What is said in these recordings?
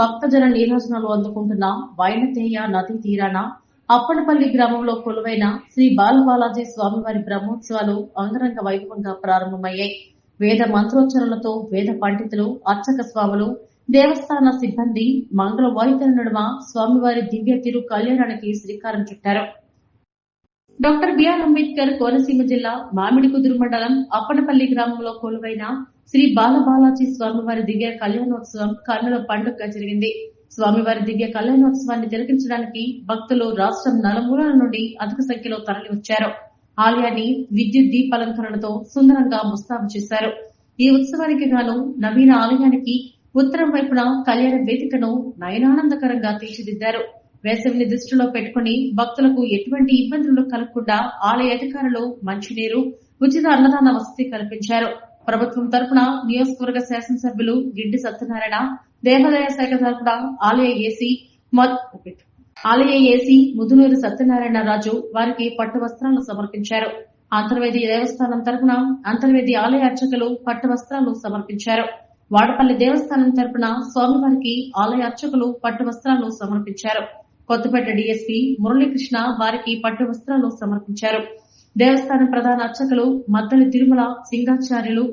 భక్తజన నీరాజనాలు అందుకుంటున్న వైనతేయ నదీ తీరాన అప్పనపల్లి గ్రామంలో కొలువైన శ్రీ బాలబాలాజీ స్వామివారి బ్రహ్మోత్సవాలు అంగరంగ వైభవంగా ప్రారంభమయ్యాయి. వేద మంత్రోచ్చరణలతో వేద పండితులు అర్చక స్వాములు దేవస్థాన సిబ్బంది మంగళ వాయిద్యాల నడుమ స్వామివారి దివ్య తిరు కళ్యాణానికి శ్రీకారం చుట్టారు. డాక్టర్ బిఆర్ అంబేద్కర్ కోనసీమ జిల్లా మామిడికుదురు మండలం అప్పనపల్లి గ్రామంలో కొలువైన శ్రీ బాలబాలాజీ స్వామివారి దివ్య కళ్యాణోత్సవం కన్నుల పండుగగా జరిగింది. స్వామివారి దివ్య కళ్యాణోత్సవాన్ని జరిగించడానికి భక్తులు రాష్ట్రం నలుమూలల నుండి అధిక సంఖ్యలో తరలి వచ్చారు ఆలయాన్ని విద్యుత్ దీపాలంకరణతో సుందరంగా ముస్తాబు చేశారు. ఈ ఉత్సవానికి గాను నవీన ఆలయానికి ఉత్తరం వైపున కళ్యాణ వేదికను నయనానందకరంగా తీర్చిదిద్దారు. వేసవిని దృష్టిలో పెట్టుకుని భక్తులకు ఎటువంటి ఇబ్బందులు కలగకుండా ఆలయ అధికారులు మంచినీరు ఉచిత అన్నదాన వసతి కల్పించారు. ప్రభుత్వం తరపున నియోజకవర్గ శాసనసభ్యులు గిడ్డి సత్యనారాయణ దేవాదాయ శాఖ తరపున ఆలయ ఏసీ ఆలయ ఏసీ ముదునూరు సత్యనారాయణ రాజు వారికి పట్టు వస్త్రాలు సమర్పించారు. అంతర్వేది దేవస్థానం తరపున అంతర్వేది ఆలయ అర్చకులు పట్టు వస్త్రాలు సమర్పించారు. వాడపల్లి దేవస్థానం తరపున స్వామివారికి ఆలయ అర్చకులు పట్టు వస్త్రాలు సమర్పించారు. కొత్తపేట డీఎస్పీ మురళీకృష్ణ వారికి పట్టు వస్త్రాలు సమర్పించారు. దేవస్థానం ప్రధాన అర్చకులు మద్దలి తిరుమల సింగాచార్యులు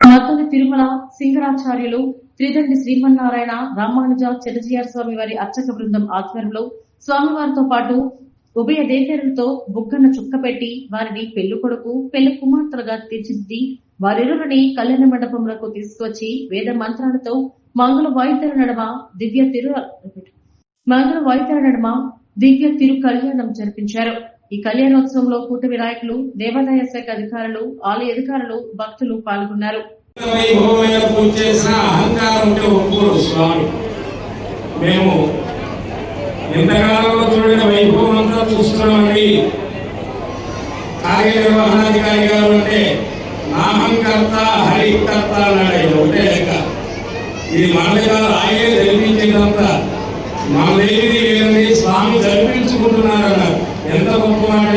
మద్దలి తిరుమల సింగరాచార్యులు త్రిదండి శ్రీమన్నారాయణ రామానుజ చిరజీఆర్ స్వామి వారి అర్చక బృందం ఆధ్వర్యంలో స్వామివారితో పాటు ఉభయ దేవేరులతో బుగ్గన చుక్క పెట్టి వారిని పెళ్ళి కొడుకు పెళ్ళి కుమార్తెలుగా తీర్చిదిద్ది వారిరువురిని కళ్యాణ మండపంలోకి తీసుకొచ్చి వేద మంత్రాలతో మంగళ వాయిద్యాల నడమ దివ్య తిరు మంగళ వాయిద్యాల నడమ దివ్య తిరు కళ్యాణం జరిపించారు. ఈ కళ్యాణోత్సవంలో కూటమి నాయకులు దేవాదాయ శాఖ అధికారులు ఆలయ అధికారులు భక్తులు పాల్గొన్నారు. వైభవమైన మేము ఇంతకాలంలో చూడిన వైభవం అంతా చూస్తున్నామండి. కార్యనిర్వహణాధికారి గారు అంటే నాహంకర్త హరికర్త అన్నాడు ఇది ఒకటే లెక్క. ఇది మన దగ్గర ఆయనే జరిపించేదంతా మన లేదండి స్వామి జరిపించుకుంటున్నారు అన్నారు ఎంత గొప్ప మాట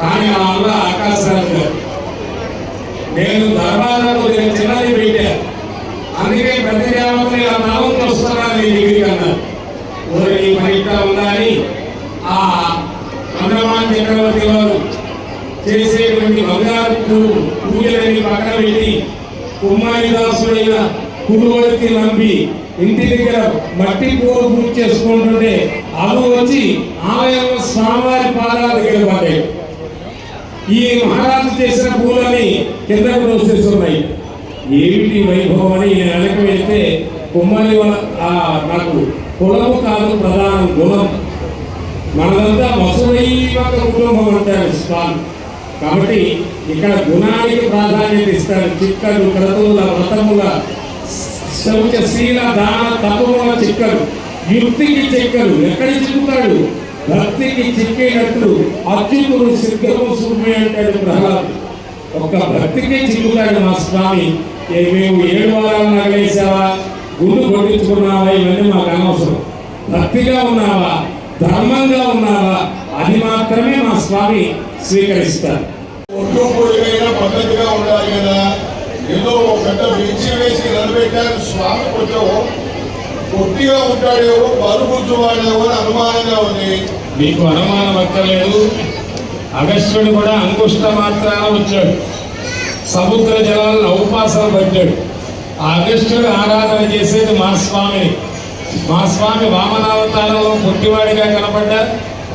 కానీ ఆ అల్ల ఆకాశరాజు గారు నేను దర్బారాకు చిన్నది పెట్టా. అందుకే ప్రతి దేవతని ఆ నామం వస్తున్నాను నీ దగ్గరికి అన్నారు. ఊరి నీ పని ఇట్లా ఉందా ఆ చంద్రమాన్ చక్రవర్తి వారు చేసేటువంటి బంగారు పూలు పూజలని పక్కన పెట్టి కుమ్మాయి దాసుడైన కురువర్తి నంబి ఇంటి దగ్గర మట్టి పూలు పూజ చేసుకుంటుంటే అవి వచ్చి ఆలయంలో స్వామివారి పాదాల దగ్గర పడ్డాయి ఈ మహారాజు చేసిన పూలని కింద దోషిస్తున్నాయి ఏమిటి వైభవం అని నేను వెనక్కి వెళ్తే కుమ్మరి నాకు కులము కాదు ప్రధాన గుణం. మనదంతా వసుదైవ కుటుంబం అంటారు స్వామి. కాబట్టి ఇక్కడ గుణానికి ప్రాధాన్యత ఇస్తారు. చిక్కలు క్రతువుల వ్రతముల శౌచ శీల దాన తపముల చిక్కలు యుక్తికి చిక్కలు ఎక్కడ చిక్కుతాడు భక్తికి చిక్కేటట్లు అత్యుతుడు సిద్ధము సూర్యుడు అంటాడు ప్రహ్లాదు. ఒక్క భక్తికి చిక్కుతాడు మా స్వామి. మేము ఏడు వారాలు నగలేసావా గుండు కొట్టించుకున్నావా? ఇవన్నీ మాకు అనవసరం. భక్తిగా ఉన్నావా? ధర్మంగా ఉన్నావా? అది మాత్రమే మా స్వామి స్వీకరిస్తారు. పద్ధతిగా ఉండాలి కదా. ఏదో ఒక పెద్ద బెంచి వేసి నిలబెట్టారు. స్వామి కొంచెం పొట్టిగా ఉంటాడేవో బరుగు వాడేవో అని అనుమానంగా ఉంది. మీకు అనుమానం అక్కర్లేదు అగస్త్యుడు కూడా అంకుష్ట మాత్రాన వచ్చాడు. సముద్ర జలాలను ఉపాసన పడ్డాడు ఆ అగస్త్యుడు ఆరాధన చేసేది మా స్వామిని. మా స్వామి వామనావతారంలో పొట్టివాడిగా కనపడ్డారు.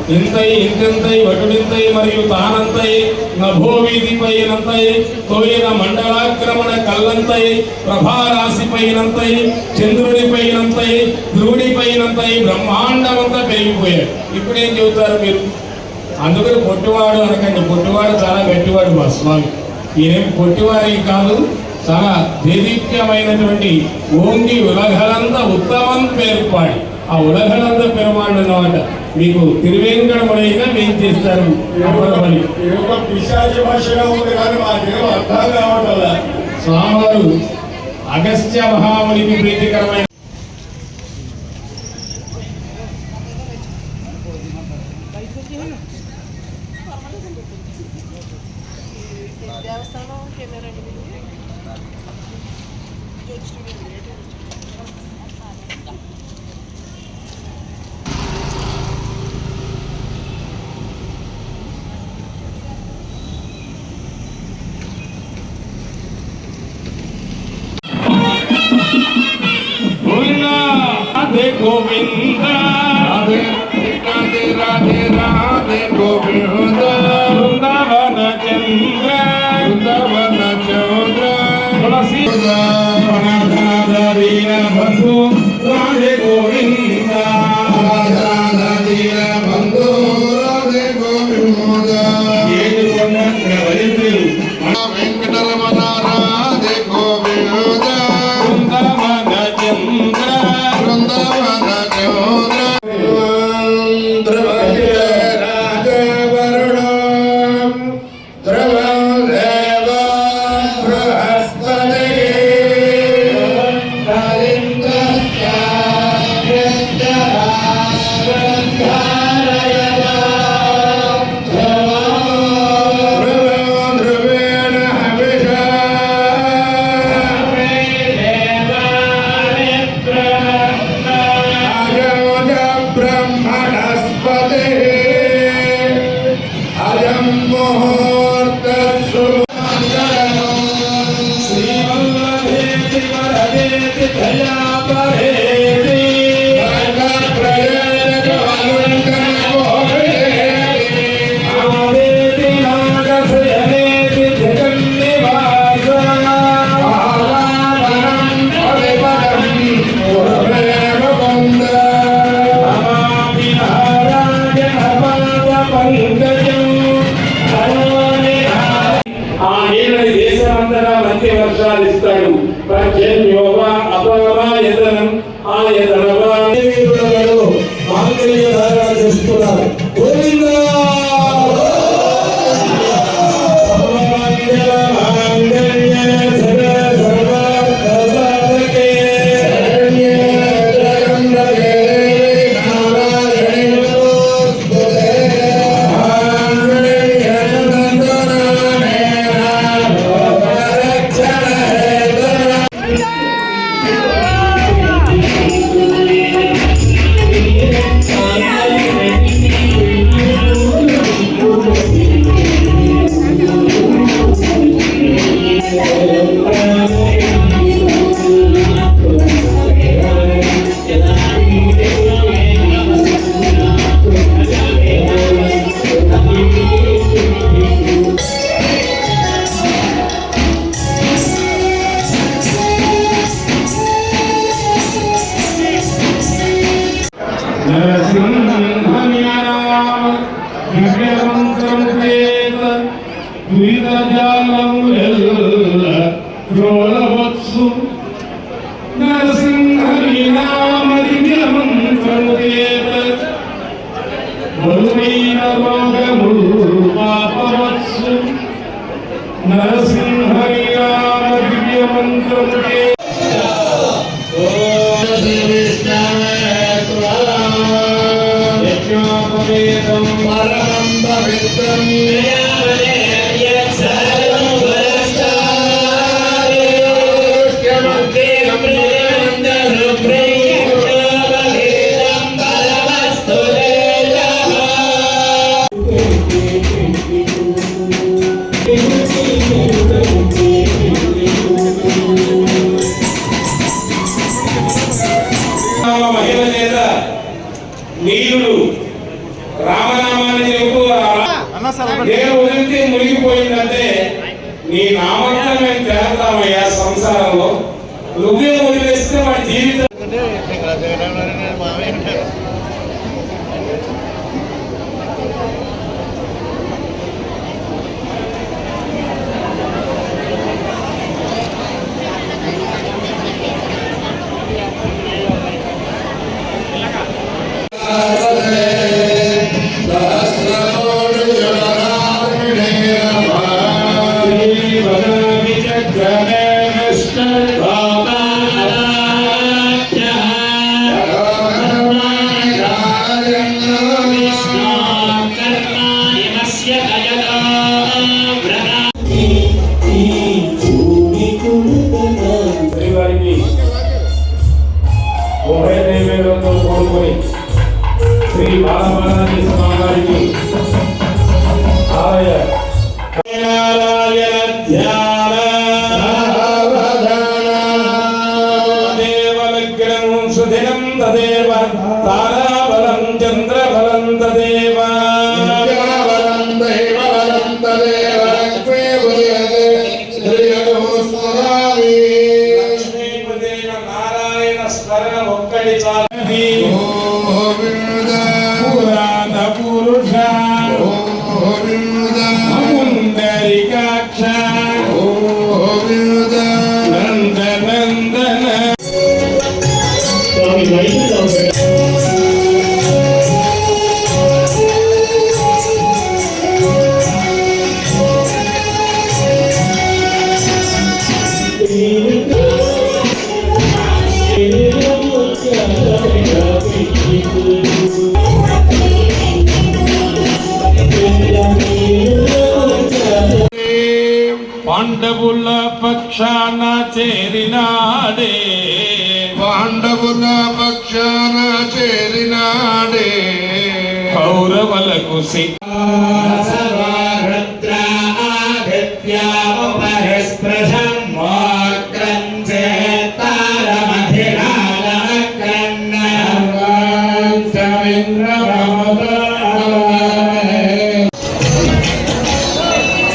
ఇంతై ఇంతెంతై వటుడింతై మరియు తానంతై నభోవీధిపైనంతై తోయిన మండలాక్రమణ కల్లంతై ప్రభారాశిపైనంతై చంద్రుడిపైనంతై ధ్రువుడిపైనంతై బ్రహ్మాండమంతా పెరిగిపోయాడు. ఇప్పుడేం చెబుతారు మీరు? అందుకని పొట్టివాడు అనకండి. పొట్టివాడు చాలా గట్టివాడు మా స్వామి. ఈయనేం పొట్టివారి కాదు చాలా దేదీప్యమైనటువంటి ఓంగి ఉలగలంద ఉత్తమం పేర్పాడి. ఆ ఉలగలంద పెరుమాడు అన్నమాట. మీకు తిరువేంకటముడైనా మేము చేస్తారు ఏదో పిశాచి భాషగా ఉంది కానీ మాకేమో అర్థం కావట్లే స్వామివారు అగస్త్య మహామునికి ప్రీతికరమైన దేవస్థానం కెమెరా राधे गोविंद राधे అని చెప్పు నేను మునిగిపోయిందంటే నీ నామకం మేము చేస్తామయ్యా సంసారంలో. నువ్వే వదిలేస్తే మన జీవితం చేరినాడే. పాండవుల పక్షాన చేరినాడే. కౌరవలకు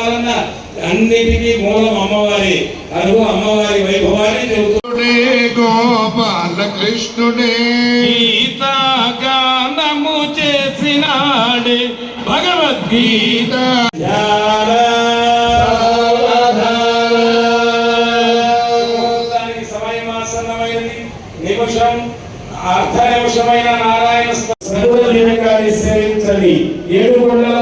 ఇవ్వాలన్నా అన్నిటికీ మూలం అమ్మవారి. అరుగు అమ్మవారి వైభవాన్ని చెబుతుంది గోపాలకృష్ణుడే. గానము చేసినాడే భగవద్గీత. నిమిషం. అర్ధ నిమిషమైన నారాయణ సేవించని ఏడు కొండల